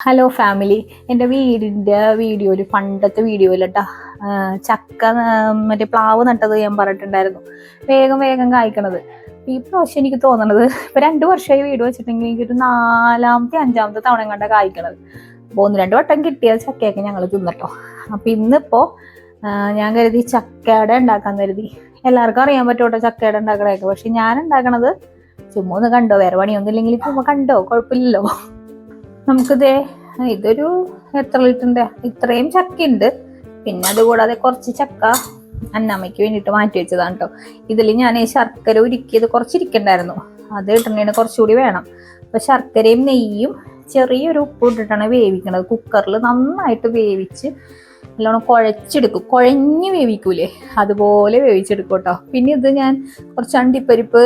Hello family എന്റെ വീടിന്റെ വീഡിയോയിൽ പണ്ടത്തെ വീഡിയോയിൽ കേട്ടോ ചക്ക മറ്റേ പ്ലാവ് നട്ടത് ഞാൻ പറഞ്ഞിട്ടുണ്ടായിരുന്നു. വേഗം വേഗം കായ്ക്കണത്. ഈ പ്രാവശ്യം എനിക്ക് തോന്നണത് ഇപ്പം രണ്ട് വർഷമായി വീട് വെച്ചിട്ടുണ്ടെങ്കിൽ എനിക്കൊരു നാലാമത്തെ അഞ്ചാമത്തെ തവണ കണ്ട കായ്ക്കണത്. അപ്പോൾ ഒന്ന് രണ്ട് വട്ടം കിട്ടിയ ചക്കയൊക്കെ ഞങ്ങൾ തിന്നട്ടോ. അപ്പം ഇന്നിപ്പോൾ ഞാൻ കരുതി ചക്കയുടെ ഉണ്ടാക്കാൻ കരുതി. എല്ലാവർക്കും അറിയാൻ പറ്റുമോ ചക്കയുടെ ഉണ്ടാക്കണേക്കെ പക്ഷെ ഞാൻ ഉണ്ടാക്കണത് ചുമ്മാ ഒന്ന് കണ്ടോ? വേറെ പണിയൊന്നും ഇല്ലെങ്കിൽ ചുമ്മാ കണ്ടോ? കുഴപ്പമില്ലല്ലോ. നമുക്കിതേ ഇതൊരു എത്ര ലിറ്ററിന്റെ ഇത്രയും ചക്കയുണ്ട്. പിന്നെ അതുകൂടാതെ കുറച്ച് ചക്ക അന്നമ്മയ്ക്ക് വേണ്ടിയിട്ട് മാറ്റി വെച്ചതാണ് കേട്ടോ ഇതിൽ ഞാൻ ഈ ശർക്കര ഉരുക്കിയത് കുറച്ചിരിക്കണ്ടായിരുന്നു. അത് ഇട്ടുണ്ടെങ്കിൽ കുറച്ചുകൂടി വേണം. അപ്പോൾ ശർക്കരയും നെയ്യും ചെറിയൊരു ഉപ്പ് ഇട്ടിട്ടാണ് വേവിക്കുന്നത് കുക്കറിൽ നന്നായിട്ട് വേവിച്ച് നല്ലോണം കുഴച്ചെടുക്കും. കുഴഞ്ഞ് വേവിക്കൂലേ? അതുപോലെ വേവിച്ചെടുക്കും കേട്ടോ. പിന്നെ ഇത് ഞാൻ കുറച്ച് അണ്ടിപ്പരിപ്പ്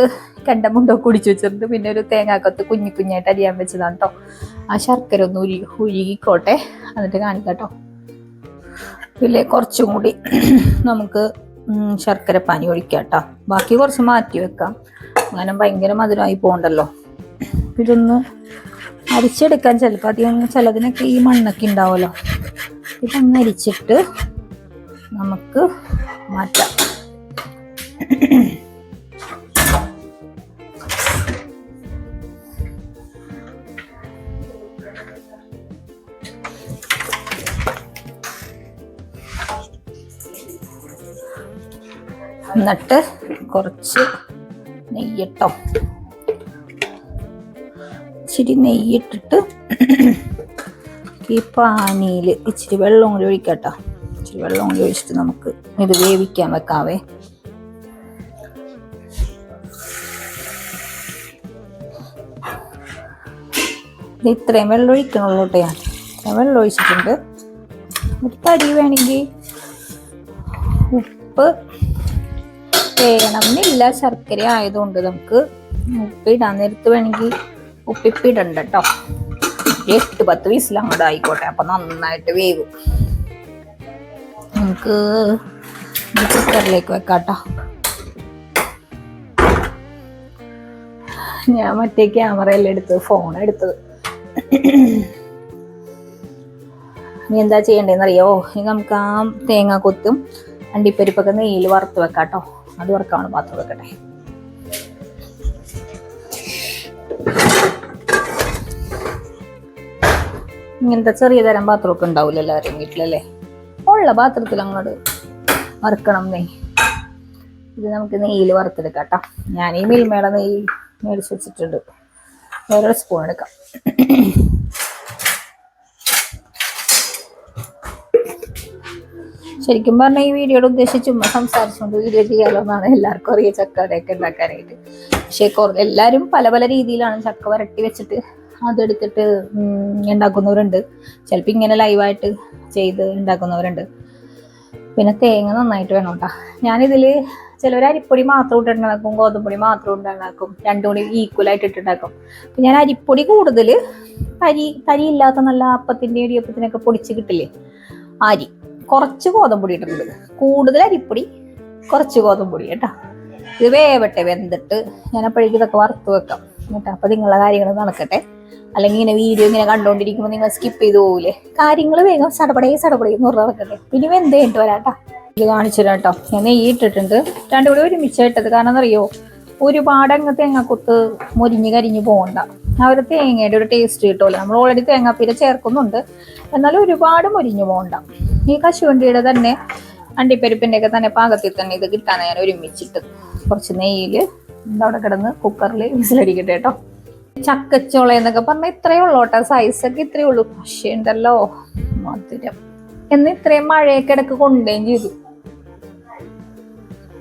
കണ്ടമുണ്ടോ കുടിച്ചു വെച്ചിട്ടുണ്ട്. പിന്നെ ഒരു തേങ്ങാക്കത്ത് കുഞ്ഞു കുഞ്ഞായിട്ട് അരിയാൻ വെച്ചതാണ് കേട്ടോ. ആ ശർക്കര ഒന്ന് ഉരു ഉരുകിക്കോട്ടെ. എന്നിട്ട് കാണിക്കാം കേട്ടോ. പിന്നെ കുറച്ചും കൂടി നമുക്ക് ശർക്കര പാനി ഒഴിക്കാം കേട്ടോ. ബാക്കി കുറച്ച് മാറ്റി വെക്കാം. അങ്ങനെ ഭയങ്കര മധുരമായി പോകണ്ടല്ലോ. ഇതൊന്ന് അരിച്ചെടുക്കാൻ ചിലപ്പോൾ അധികം ചിലതിനൊക്കെ ഈ മണ്ണൊക്കെ ഉണ്ടാവുമല്ലോ. ഇതൊന്ന് അരിച്ചിട്ട് നമുക്ക് മാറ്റാം. എന്നിട്ട് കുറച്ച് നെയ്യട്ടോ ഇച്ചിരി നെയ്യിട്ടിട്ട് ഈ പാനിയിൽ ഇച്ചിരി വെള്ളം കൂടി ഒഴിക്കട്ടോ. ഇച്ചിരി വെള്ളം കൂടി ഒഴിച്ചിട്ട് നമുക്ക് ഇത് വേവിക്കാൻ വെക്കാവേ. ഇത് ഇത്രയും വെള്ളം ഒഴിക്കണുള്ളൂ കേട്ടോ ഞാൻ. വെള്ളം ഒഴിച്ചിട്ടുണ്ട്. ഒരു തരി വേണമെങ്കിൽ ഉപ്പ് വേണമെന്നില്ല. ശർക്കര ആയതുകൊണ്ട് നമുക്ക് ഉപ്പിടാൻ നേരത്ത് വേണമെങ്കിൽ ഉപ്പിപ്പിടണ്ട കേട്ടോ. എട്ട് പത്ത് വിസിൽ അങ്ങോട്ട് ആയിക്കോട്ടെ. അപ്പൊ നന്നായിട്ട് വേവും. നമുക്ക് കുക്കറിലേക്ക് വെക്കാട്ടോ. ഞാൻ മറ്റേ ക്യാമറയെല്ലാം എടുത്തത്? ഫോൺ എടുത്തത്. നീ എന്താ ചെയ്യണ്ടേന്ന് അറിയോ? ഇനി നമുക്ക് ആ തേങ്ങ കൊത്തും അണ്ടിപ്പരിപ്പൊക്കെ നെയ്യിൽ വറുത്ത് വെക്കാട്ടോ. അത് വറുക്കാണ് പാത്രം വെക്കട്ടെ. ഇങ്ങനത്തെ ചെറിയ തരം പാത്രമൊക്കെ ഉണ്ടാവില്ല എല്ലാവരും വീട്ടിലല്ലേ? ഉള്ള പാത്രത്തിൽ അങ്ങോട്ട് വറുക്കണം നെയ്. ഇത് നമുക്ക് നെയ്യിൽ വറുത്തെടുക്കാം കേട്ടോ ഞാൻ ഈ മിൽമയുടെ നെയ്യ് മേടിച്ച് വെച്ചിട്ടുണ്ട്. വേറൊരു സ്പൂൺ എടുക്കാം. ശരിക്കും പറഞ്ഞാൽ ഈ വീഡിയോയുടെ ഉദ്ദേശിച്ച് ചുമ്മാ സംസാരിച്ചുകൊണ്ട് വീഡിയോ ചെയ്യാലോ എന്നാണ് എല്ലാവർക്കും അറിയാം ചക്കടയൊക്കെ ഉണ്ടാക്കാനായിട്ട്. പക്ഷേ എല്ലാവരും പല പല രീതിയിലാണ് ചക്ക വരട്ടി വെച്ചിട്ട് അതെടുത്തിട്ട് ഉണ്ടാക്കുന്നവരുണ്ട് ചിലപ്പോൾ ഇങ്ങനെ ലൈവായിട്ട് ചെയ്ത് ഉണ്ടാക്കുന്നവരുണ്ട് പിന്നെ തേങ്ങ നന്നായിട്ട് വേണം കേട്ടോ ഞാനിതിൽ ചിലവർ അരിപ്പൊടി മാത്രം ഇട്ടുണ്ടാക്കും ഗോതമ്പൊടി മാത്രം ഉണ്ടാക്കും രണ്ടും കൂടി ഈക്വൽ ആയിട്ട് ഇട്ടുണ്ടാക്കും അപ്പം ഞാൻ അരിപ്പൊടി കൂടുതൽ തരി തരി ഇല്ലാത്ത നല്ല അപ്പത്തിന്റെ ഇടിയപ്പത്തിനൊക്കെ പൊടിച്ച് കിട്ടില്ലേ? അരി. കുറച്ച് ഗോതമ്പൊടി ഇട്ടിട്ടുണ്ട്. കൂടുതൽ അരിപ്പൊടി കുറച്ച് ഗോതമ്പൊടി കേട്ടോ. ഇത് വേവട്ടെ വെന്തിട്ട്. ഞാൻ അപ്പോഴേക്കും ഇതൊക്കെ വറുത്ത് വെക്കാം കേട്ടോ. അപ്പം നിങ്ങളുടെ കാര്യങ്ങൾ നടക്കട്ടെ. അല്ലെങ്കിൽ ഇങ്ങനെ വീഡിയോ ഇങ്ങനെ കണ്ടുകൊണ്ടിരിക്കുമ്പോൾ നിങ്ങൾ സ്കിപ്പ് ചെയ്ത് പോകില്ലേ കാര്യങ്ങൾ വേഗം സടപടേ സടപടേ എന്ന് പറഞ്ഞ് നടക്കട്ടെ. ഇനി വെന്ത് കഴിഞ്ഞിട്ട് വരാട്ടോ ഇത് കാണിച്ചു തരാം കേട്ടോ ഞാൻ നെയ്യ് ഇട്ടിട്ടുണ്ട്. രണ്ടും കൂടി ഒരുമിച്ച് ഇട്ടത് കാരണം അറിയോ ഒരുപാട് അങ്ങ് തേങ്ങാക്കൊത്ത് മുരിഞ്ഞ് കരിഞ്ഞ് പോകണ്ട ആ ഒരു തേങ്ങയുടെ ഒരു ടേസ്റ്റ് കിട്ടുമല്ലോ നമ്മൾ ഓൾറെഡി തേങ്ങാപ്പീര ചേർക്കുന്നുണ്ട്. എന്നാലും ഒരുപാട് മുരിഞ്ഞു പോകണ്ട ഈ കശുവണ്ടിയുടെ തന്നെ അണ്ടിപ്പരിപ്പിന്റെ ഒക്കെ തന്നെ പാകത്തിൽ തന്നെ ഇത് കിട്ടാൻ ഞാൻ ഒരുമിച്ചിട്ട് കുറച്ച് നെയ്യിൽ അവിടെ കിടന്ന് കുക്കറിൽ വിസിലടിക്കട്ടെ കേട്ടോ ചക്കച്ചോള എന്നൊക്കെ പറഞ്ഞാൽ ഇത്രയേ ഉള്ളൂ കേട്ടോ. സൈസൊക്കെ ഇത്രയേ ഉള്ളൂ. പക്ഷേ ഉണ്ടല്ലോ മധുരം. എന്ന് ഇത്രയും മഴയൊക്കെ ഇടയ്ക്ക് കൊണ്ടുകയും ചെയ്തു.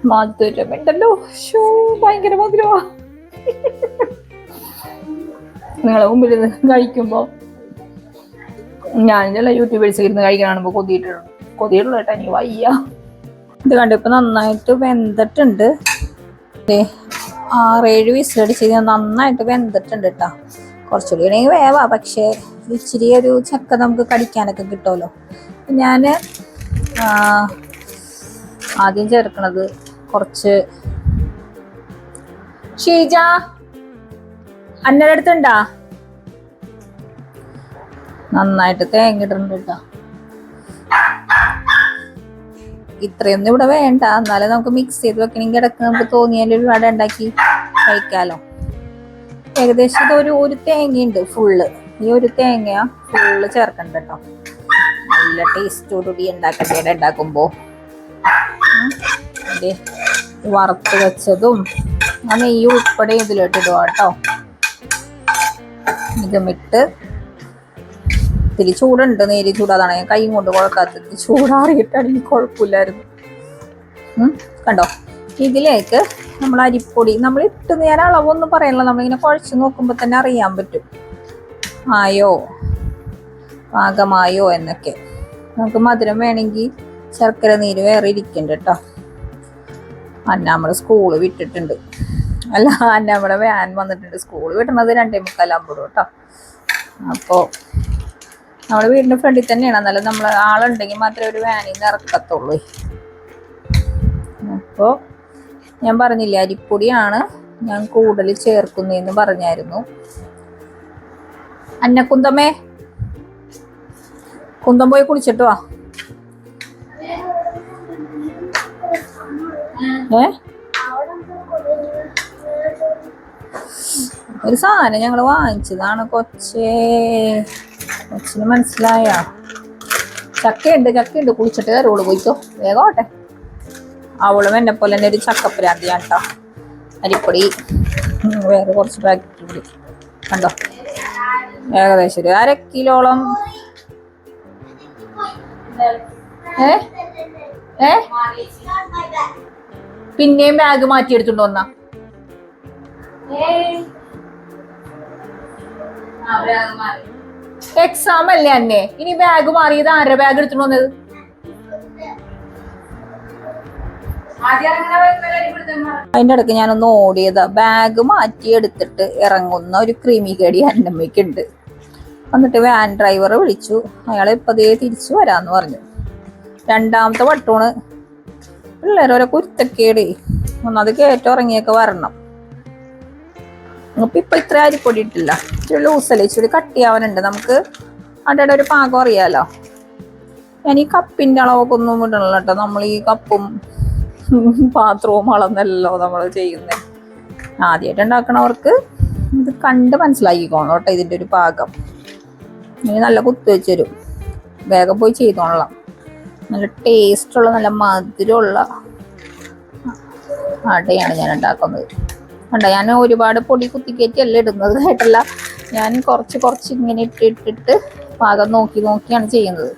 മധുരം ഉണ്ടല്ലോ. ഭയങ്കര മധുരമാ. നിങ്ങളെ മുമ്പിൽ കഴിക്കുമ്പോ ഞാൻ ചില യൂട്യൂബേഴ്സ് ഇരുന്ന് കഴിക്കാൻ കാണുമ്പോൾ കൊതിയിട്ടുള്ളൂ കൊതിയിട്ടുള്ള കേട്ടോ എനിക്ക് വയ്യ. ഇത് കണ്ടിപ്പോ നന്നായിട്ട് വെന്തിട്ടുണ്ട്. ആറേഴ് വിസിലടിച്ച് ഇത് നന്നായിട്ട് വെന്തിട്ടുണ്ട് കേട്ടോ കുറച്ചുകൂടി ആണെങ്കിൽ വേവാ പക്ഷേ ഇച്ചിരി ഒരു ചക്ക നമുക്ക് കടിക്കാനൊക്കെ കിട്ടുമല്ലോ. ഞാൻ ആദ്യം ചേർക്കണത് കുറച്ച് ഷീജ അന്നയുടെ അടുത്തുണ്ടാ നന്നായിട്ട് തേങ്ങ ഇടുന്നുണ്ട് കേട്ടോ ഇത്രയൊന്നും ഇവിടെ വേണ്ട. എന്നാലും നമുക്ക് മിക്സ് ചെയ്ത് വെക്കണമെങ്കിൽ ഇടയ്ക്ക് നമുക്ക് തോന്നിയാലും ഒരു വട ഉണ്ടാക്കി കഴിക്കാലോ. ഏകദേശം ഇത് ഒരു ഒരു തേങ്ങയുണ്ട് ഫുള്ള് ഈ ഒരു തേങ്ങ ഫുള്ള് ചേർക്കണ്ട കേട്ടോ നല്ല ടേസ്റ്റോടുകൂടി ഉണ്ടാക്കട്ടെ ഇവിടെ ഉണ്ടാക്കുമ്പോൾ വറുത്ത് വെച്ചതും ആ നെയ്യ് ഉൾപ്പെടെ ഇതിലോട്ട് ഇടുക കേട്ടോ ഇതുമിട്ട് ഇത്തിരി ചൂടുണ്ട് നേരി ചൂടാതാണ് ഞാൻ കൈ കൊണ്ട് കുഴക്കാത്തത്. എനിക്ക് കുഴപ്പമില്ലായിരുന്നു കണ്ടോ? ഇതിലേക്ക് നമ്മൾ അരിപ്പൊടി നമ്മൾ ഇട്ട് ഞാൻ അളവൊന്നും പറയണില്ല. നമ്മളിങ്ങനെ കുഴച്ച് നോക്കുമ്പോൾ തന്നെ അറിയാൻ പറ്റും. ആയോ പാകമായോ എന്നൊക്കെ. നമുക്ക് മധുരം വേണമെങ്കിൽ ശർക്കര നീര് വേറെ ഇരിക്കുന്നുണ്ട് കേട്ടോ. അന്നാമ്മടെ സ്കൂൾ വിട്ടിട്ടുണ്ട്. അല്ല അന്നാമ്മടെ വാൻ വന്നിട്ടുണ്ട്. സ്കൂൾ വിട്ടുന്നത് രണ്ടേ മുക്കാലാകുമ്പോഴും കേട്ടോ. അപ്പോൾ നമ്മുടെ വീടിന്റെ ഫ്രണ്ടിൽ തന്നെയാണ്. എന്നാലും നമ്മൾ ആളുണ്ടെങ്കിൽ മാത്രമേ ഒരു വാനിൽ നിന്ന് ഇറക്കത്തുള്ളൂ. അപ്പോൾ ഞാൻ പറഞ്ഞില്ല അരിപ്പൊടിയാണ് ഞാൻ കൂടുതൽ ചേർക്കുന്നതെന്ന് പറഞ്ഞായിരുന്നു. അന്നക്കുന്തമ്മേ കുന്തം പോയി കുളിച്ചിട്ട് വാ. ഏ? ഒരു സാധനം ഞങ്ങൾ വാങ്ങിച്ചതാണ് കൊച്ചേ. കൊച്ചിന് മനസ്സിലായ? ചക്കയുണ്ട് ചക്കയുണ്ട്. കുളിച്ചിട്ട് കയറുള്ളൂ പോയിക്കോ. വേഗം ഓട്ടെ. അവളും എന്നെ പോലെ തന്നെ ഒരു ചക്കപ്പരാന്തിയാണ് കേട്ടോ അരിപ്പൊടി വേറെ കുറച്ച് പാക്കറ്റ് കൂടി. കണ്ടോ? ഏകദേശം ഒരു അര കിലോളം. ഏ? ഏ? പിന്നെയും ബാഗ് മാറ്റി എടുത്തുകൊണ്ട് വന്നാ. എക്സാം അല്ലേ അന്നെ? ഇനി ബാഗ് മാറിയത് ആരുടെ ബാഗ് എടുത്തിട്ട് വന്നത്? അതിന്റെ ഇടയ്ക്ക് ഞാനൊന്ന് ഓടിയതാ. ബാഗ് മാറ്റി എടുത്തിട്ട് ഇറങ്ങുന്ന ഒരു ക്രിമികേടി അന്നമ്മയ്ക്കുണ്ട് എന്നിട്ട് വാൻ ഡ്രൈവർ വിളിച്ചു. അയാളെ ഇപ്പതേ തിരിച്ചു വരാന്ന് പറഞ്ഞു. രണ്ടാമത്തെ വട്ടമാണ് പിള്ളേരോരോ കുരുത്തക്കേട്. ഒന്നത് കയറ്റിറങ്ങിയൊക്കെ വരണം. അപ്പൊ ഇപ്പൊ ഇത്ര അരിപ്പൊടി ഇട്ടില്ല. ഇച്ചിരി ലൂസല്ലേ ഇച്ചിരി കട്ടിയാവാനുണ്ട് നമുക്ക് അവിടെ ഒരു പാകം അറിയാലോ. ഞാൻ ഈ കപ്പിന്റെ അളവൊക്കെ ഒന്നും വിടണല്ലോ കേട്ടോ. നമ്മൾ ഈ കപ്പും പാത്രവും അളന്നല്ലോ നമ്മൾ ചെയ്യുന്നത് ആദ്യമായിട്ട് ഉണ്ടാക്കണവർക്ക് ഇത് കണ്ട് മനസ്സിലാക്കിക്കോണം കേട്ടോ ഇതിന്റെ ഒരു പാകം. ഇനി നല്ല കുത്തി വെച്ചരും വേഗം പോയി ചെയ്തോളാം. നല്ല ടേസ്റ്റുള്ള നല്ല മധുരമുള്ള അടയാണ് ഞാൻ ഉണ്ടാക്കുന്നത്. കണ്ടോ ഞാൻ ഒരുപാട് പൊടി കുത്തിക്കയറ്റി അല്ല ഇടുന്നത്. ആയിട്ടല്ല ഞാൻ കുറച്ച് കുറച്ച് ഇങ്ങനെ ഇട്ട് ഇട്ടിട്ട് പാകം നോക്കി നോക്കിയാണ് ചെയ്യുന്നത്.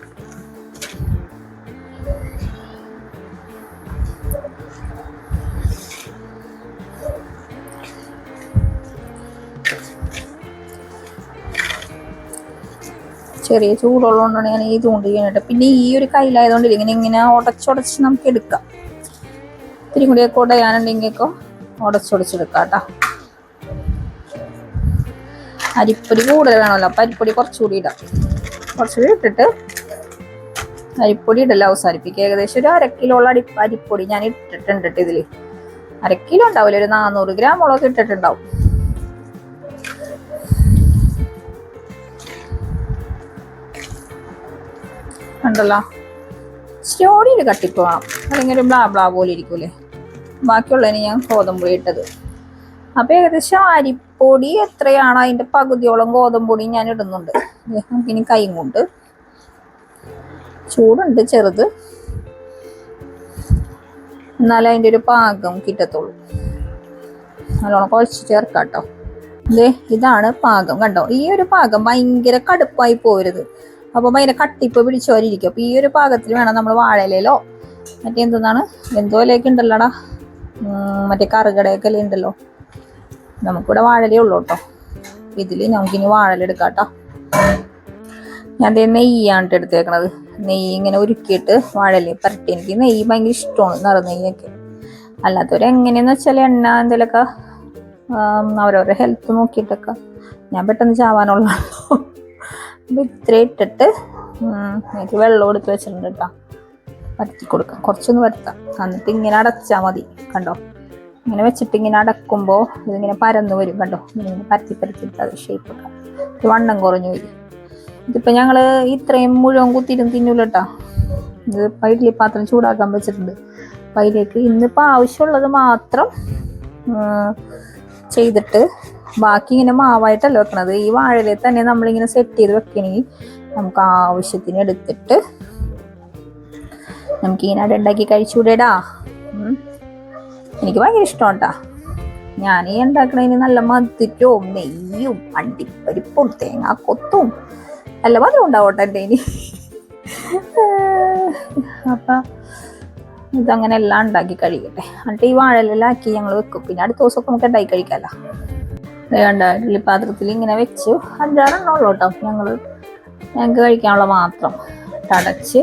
ചെറിയ ചൂടുള്ളതുകൊണ്ടാണ് ഞാൻ ഈ ചൂണ്ട് ചെയ്യാനായിട്ട് പിന്നെ ഈ ഒരു കയ്യിലായതുകൊണ്ട് ഇങ്ങനെ ഇങ്ങനെ ഉടച്ചുടച്ച് നമുക്ക് എടുക്കാം. ഇത്തിരി കൂടിയൊക്കെ ഉടയാനുണ്ടെങ്കിലൊക്കെ ഉടച്ചുടച്ചെടുക്കാം കേട്ടോ. അരിപ്പൊടി കൂടുതൽ വേണമല്ലോ അപ്പം അരിപ്പൊടി കുറച്ചുകൂടി ഇടാം. കുറച്ചുകൂടി ഇട്ടിട്ട് അരിപ്പൊടി ഇടല്ല അവസാനിപ്പിക്കുക ഏകദേശം ഒരു അര കിലോളം അടി അരിപ്പൊടി ഞാൻ ഇട്ടിട്ടുണ്ട് ഇതിൽ. അര കിലോ ഉണ്ടാവില്ല ഒരു നാനൂറ് ഗ്രാമോളൊക്കെ ഇട്ടിട്ടുണ്ടാവും. ഉണ്ടല്ലോ സ്റ്റോറിയിൽ കട്ടിപ്പ് വേണം അല്ലെങ്കിൽ ഒരു ബ്ലാ ബ്ലാ പോലെ ഇരിക്കൂലേ? ബാക്കിയുള്ളതിന് ഞാൻ ഗോതമ്പൊടി ഇട്ടത്. അപ്പൊ ഏകദേശം അരിപ്പൊടി എത്രയാണ് അതിന്റെ പകുതിയോളം ഗോതമ്പൊടി ഞാൻ ഇടുന്നുണ്ട്. പിന്നെ കൈ കൊണ്ട്. ചൂടുണ്ട് ചെറുത്. എന്നാലേ അതിന്റെ ഒരു പാകം കിട്ടത്തുള്ളൂ. നല്ലോണം കുഴച്ച് ചേർക്കാം കേട്ടോ ദേ ഇതാണ് പാകം കണ്ടോ? ഈ ഒരു പാകം ഭയങ്കര കടുപ്പായി പോരുത്. അപ്പൊ ഭയങ്കര കട്ടിപ്പ് പിടിച്ചോരിയിരിക്കും അപ്പൊ ഈ ഒരു പാകത്തിൽ വേണം നമ്മൾ വാഴയിലോ മറ്റേ എന്താണ് എന്തോ ഉണ്ടല്ലോടാ? മറ്റേ കറുകടയൊക്കെ ഉണ്ടല്ലോ നമുക്കിവിടെ വാഴലേ ഉള്ളൂ കേട്ടോ. ഇതിൽ നമുക്കിനി വാഴലെടുക്കാം കേട്ടോ ഞാൻ ദേ നെയ്യാണ് എടുത്തേക്കണത്. നെയ്യ് ഇങ്ങനെ ഉരുക്കിയിട്ട് വാഴലേ പരട്ടി. എനിക്ക് നെയ്യ് ഭയങ്കര ഇഷ്ടമാണ് നിറ നെയ്യൊക്കെ. അല്ലാത്തവരെ എങ്ങനെയെന്ന് വെച്ചാൽ എണ്ണ എന്തെങ്കിലുമൊക്കെ അവരവരുടെ ഹെൽത്ത് നോക്കിയിട്ടൊക്കെ ഞാൻ പെട്ടെന്ന് ചാവാനുള്ള അപ്പം ഇത്ര ഇട്ടിട്ട് എനിക്ക് വെള്ളം എടുത്ത് വെച്ചിട്ടുണ്ട് കേട്ടോ പരത്തി കൊടുക്കാം കുറച്ചൊന്ന് പരത്താം എന്നിട്ട് ഇങ്ങനെ അടച്ചാൽ മതി. കണ്ടോ? ഇങ്ങനെ വെച്ചിട്ട് ഇങ്ങനെ അടക്കുമ്പോൾ ഇതിങ്ങനെ പരന്നു വരും കണ്ടോ? ഇങ്ങനെ പരത്തി പരത്തിട്ട് അത് ഷേപ്പ് ഒക്കെ ഇത് വണ്ണം കുറഞ്ഞു വരും. ഇതിപ്പോൾ ഞങ്ങൾ ഇത്രയും മുഴുവൻ കുത്തിരും തിന്നൂല കേട്ടോ ഇത് പൈലി പാത്രം ചൂടാക്കാൻ വെച്ചിട്ടുണ്ട്. പൈലേക്ക് ഇന്നിപ്പോൾ ആവശ്യമുള്ളത് മാത്രം ചെയ്തിട്ട് ബാക്കി ഇങ്ങനെ മാവായിട്ടല്ല വെക്കണത്. ഈ വാഴയിലെ തന്നെ നമ്മളിങ്ങനെ സെറ്റ് ചെയ്ത് വെക്കണമെങ്കിൽ നമുക്ക് ആവശ്യത്തിന് എടുത്തിട്ട് നമുക്കിങ്ങനെ അവിടെ ഉണ്ടാക്കി കഴിച്ചുകൂടെടാ. എനിക്ക് ഭയങ്കര ഇഷ്ടമാണ് കേട്ടാ ഞാൻ ഈ ഉണ്ടാക്കണതിന് നല്ല മധുരവും നെയ്യും അണ്ടിപ്പരിപ്പും തേങ്ങാക്കൊത്തും നല്ല മധുരം ഉണ്ടാവട്ടെ എന്റെ ഇനി അപ്പം ഇതങ്ങനെ എല്ലാം ഉണ്ടാക്കി കഴിക്കട്ടെ എന്നിട്ട് ഈ വാഴലെല്ലാം ആക്കി ഞങ്ങൾ വെക്കും. പിന്നെ അടുത്ത ദിവസമൊക്കെ നമുക്ക് ഉണ്ടാക്കി കഴിക്കാമല്ലോ വേണ്ട ഇഡ്ഡലി പാത്രത്തിൽ ഇങ്ങനെ വെച്ചു. അഞ്ചാറെണ്ണം ഉള്ളൂ കേട്ടോ ഞങ്ങൾ ഞങ്ങൾക്ക് കഴിക്കാനുള്ള മാത്രം. തടച്ച്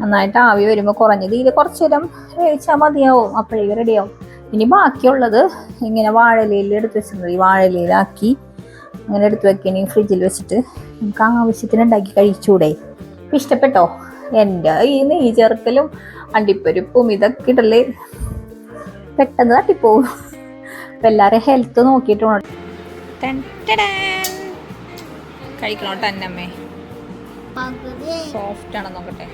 നന്നായിട്ട് ആവി വരുമ്പോൾ കുറഞ്ഞത് ഇത് കുറച്ച് നേരം വേവിച്ചാൽ മതിയാവും. അപ്പോഴേക്കും റെഡിയാവും ഇനി ബാക്കിയുള്ളത് ഇങ്ങനെ വാഴയിലയിൽ എടുത്ത് വെച്ചിട്ടുണ്ട്. ഈ വാഴയിലയിലാക്കി അങ്ങനെ എടുത്ത് വെക്കണി ഫ്രിഡ്ജിൽ വെച്ചിട്ട് നമുക്ക് ആവശ്യത്തിന് ഉണ്ടാക്കി കഴിച്ചൂടെ. ഇഷ്ടപ്പെട്ടോ? എന്റെ ഈ നെയ് ചേർക്കലും അണ്ടിപ്പരിപ്പും ഇതൊക്കെ ഇടൽ പെട്ടെന്ന് തട്ടിപ്പോവും. അപ്പം എല്ലാവരും ഹെൽത്ത് നോക്കിയിട്ട് വേണം അന്നമ്മേ? സോഫ്റ്റ് ആണെന്ന് നോക്കട്ടെ?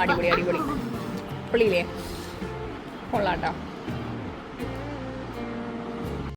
അടിപൊളി അടിപൊളി. പൊളിയില്ലേ കൊള്ളാട്ടോ